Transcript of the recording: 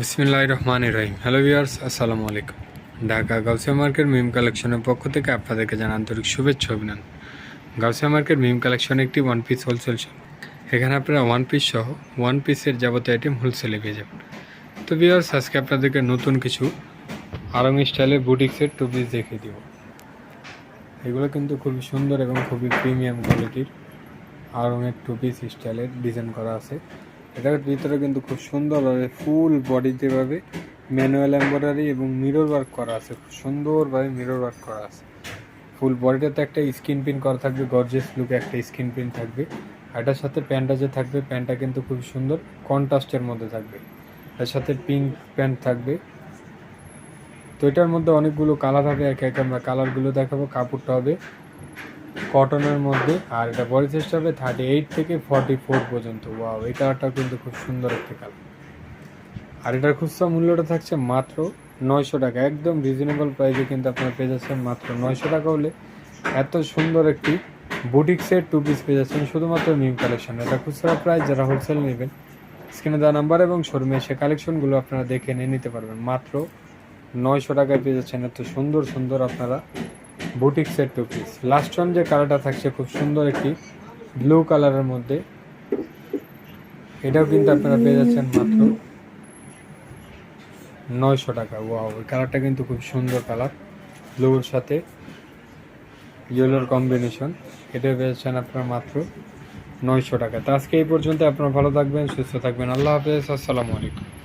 বিসমিল্লাহ রহমান রহিম hello viewers, আসসালামু আলাইকুম। ঢাকা গাউসিয়া মার্কেট মিম কালেকশনের পক্ষ থেকে আপনাদেরকে জানান আন্তরিক শুভেচ্ছা অভিনন্দন। গাউসিয়া মার্কেট মিম কালেকশন একটি ওয়ান পিস হোলসেল শপ এখানে আপনারা ওয়ান পিস সহ ওয়ান পিসের যাবতীয় আইটেম হোলসেলে পেয়ে যাবেন। তো ভিউয়ার্স, আজকে আপনাদেরকে নতুন কিছু আরং স্টাইলের বুটিক্সের টু পিস দেখিয়ে দিব। এগুলো কিন্তু খুবই সুন্দর এবং খুবই প্রিমিয়াম কোয়ালিটির আরঙের টু পিস স্টাইলের ডিজাইন করা আছে। এটার ভিতরে কিন্তু খুব সুন্দরভাবে ফুল বডিতে ভাবে ম্যানুয়াল এম্ব্রয়ডারি এবং মিরর ওয়ার্ক করা আছে, খুব সুন্দরভাবে মিরর ওয়ার্ক করা আছে। ফুল বডিটাতে একটা স্কিন পিন করা থাকবে গর্জেস লুকে একটা স্কিন পিন থাকবে। এটার সাথে প্যান্টটা যে থাকবে, প্যান্টটা কিন্তু খুব সুন্দর কন্ট্রাস্টের মধ্যে থাকবে। এর সাথে পিঙ্ক প্যান্ট থাকবে। তো এটার মধ্যে অনেকগুলো কালার হবে, একে একে আমরা কালারগুলো দেখাবো, কাপড়টা হবে। কটনের মধ্যে, আর এটা বডি সাইজটা হবে থার্টি এইট থেকে ফর্টি ফোর পর্যন্ত। ওয়াও এই কালারটা কিন্তু খুব সুন্দর একটা কালার আর এটার খুচরা মূল্যটা থাকছে মাত্র নয়শো টাকা। একদম রিজনেবল প্রাইসে কিন্তু আপনারা পেয়ে যাচ্ছেন মাত্র নয়শো টাকা হলে। এত সুন্দর একটি বুটিক্সের টু পিস পেয়ে যাচ্ছেন শুধুমাত্র মিম কালেকশন এটা খুচরা প্রাইস যারা হোলসেল নেবেন স্ক্রিনে দেওয়া নাম্বার এবং শোরুমে সে কালেকশনগুলো আপনারা দেখে নিয়ে নিতে পারবেন। মাত্র নয়শো টাকায় পেয়ে যাচ্ছেন। এত সুন্দর সুন্দর আপনারা boutique set two piece last one যে কালারটা থাকছে খুব সুন্দর একটি ব্লু কালারের মধ্যে। এটাও কিন্তু আপনারা পেয়ে যাচ্ছেন মাত্র নয়শো টাকা। ওয়াও ওই কালারটা কিন্তু খুব সুন্দর কালার ব্লুর সাথে ইয়েলোর কম্বিনেশন এটা পেয়ে যাচ্ছেন আপনারা মাত্র নয়শো টাকা। তো আজকে এই পর্যন্ত আপনারা ভালো থাকবেন, সুস্থ থাকবেন। আল্লাহ হাফেজ। আসসালামু আলাইকুম।